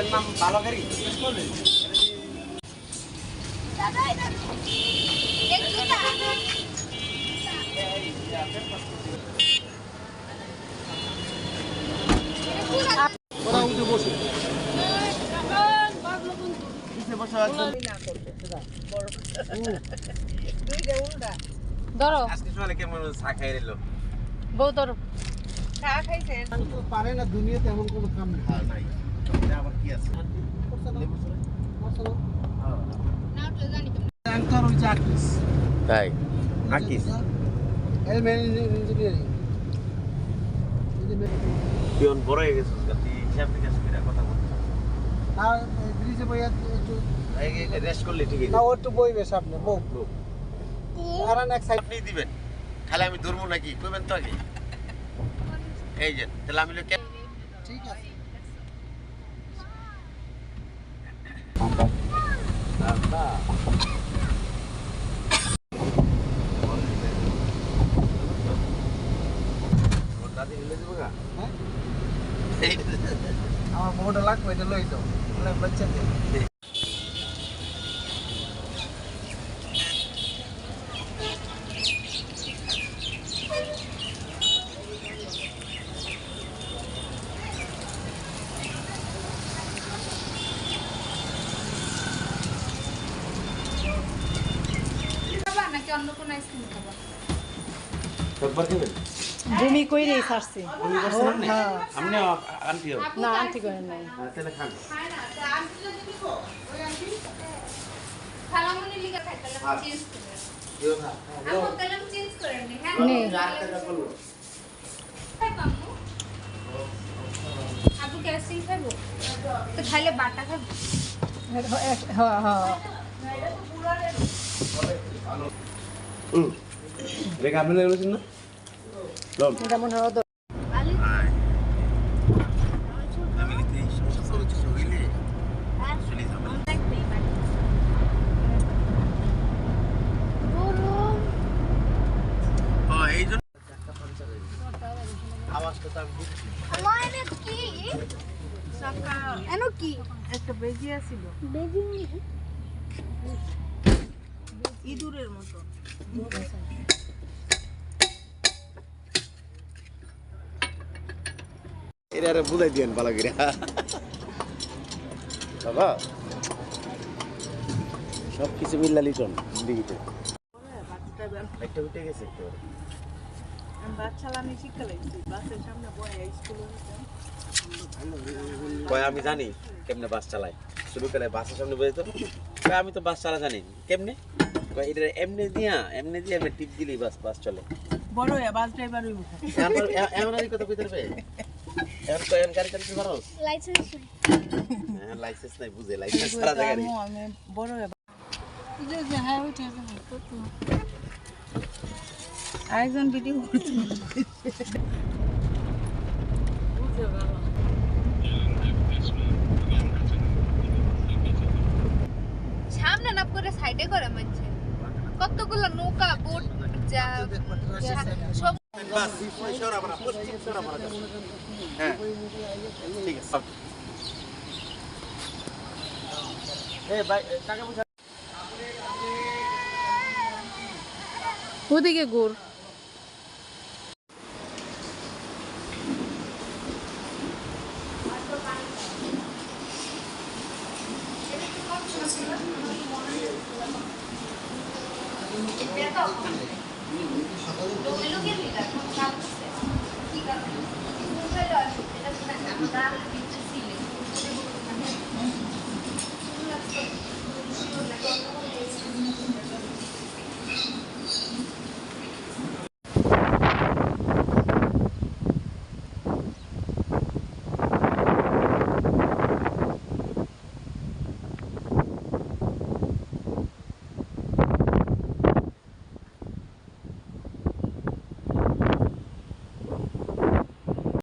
এর নাম ওরা উঠে বসে নিচে বসে একদম ধরো। আজকে সকালে কেমন চা খাই বউ ধরো। পারে না দুনিয়াতে এমন কোনো কাম নেই। আবার কি আছে তাই? আকিস এই ইঞ্জিনিয়ারিং পিয়ন বড় হয়ে গেছিস তুই হিসাব নিকাশ করে কথা বলছিস না ব্রিজে বইয়া একটু রেস্ট করলে ঠিকই। না ও একটু বইবে সামনে বউ। আর এক সাইড আপনি দিবেন। খালি আমি ধরবো নাকি? কইবেন তো আগে। এই যে তাহলে আমি লোক ঠিক আছে। আমার বউটা লাগবে এটা লই তো মানে বাচ্চাদের। অন্য কোনো আইসক্রিম খাবা? একবার দিবেন ভূমি কইরেই ছাড়ছি। আপনি আন্টিও না আন্টি করেন নাই। তাহলে খান। আন্টি আন্টি বাটা খাব হ্যাঁ হ্যাঁ রেখা আপনি না? আওয়াজটা তো আমি বুঝছি এনো কি একটা বেজি আছিল বেবি ইঁদুরের মতো এটা আরে বুঝাই দিয়েন ভালো করে। বাবা সব কিছু মিল্লা লিটন দিঘিতে একটা উঠে গেছে একেবারে। আমি জানি কেমনে বাস চালাই শুরু করে বাসের সামনে বসে তো আমি তো বাস চালা জানি। কেমনে? এটা এমনি দিয়া এমনি দিয়ে এমনি টিপ দিলেই বাস বাস চলে। বড় বাস ড্রাইভার এমন এমন কথা কইতে পারবে? এমন তো এমন গাড়ি চালাতে পারো? লাইসেন্স হ্যাঁ লাইসেন্স নাই বুঝে লাইসেন্স ছাড়া জায়গা আমি বড় ওইটা আরেকজন ভিডিও সামনে না করে সাইডে করে মানছে কতগুলো নৌকা বোট যা সব বাস সরা মারা পশ্চিম সরা মারা হ্যাঁ ঠিক আছে এই ভাই টাকা পয়সা ওদিকে গোর লোকে লোকে নিলা ঠিক আছে ঠিক আছে।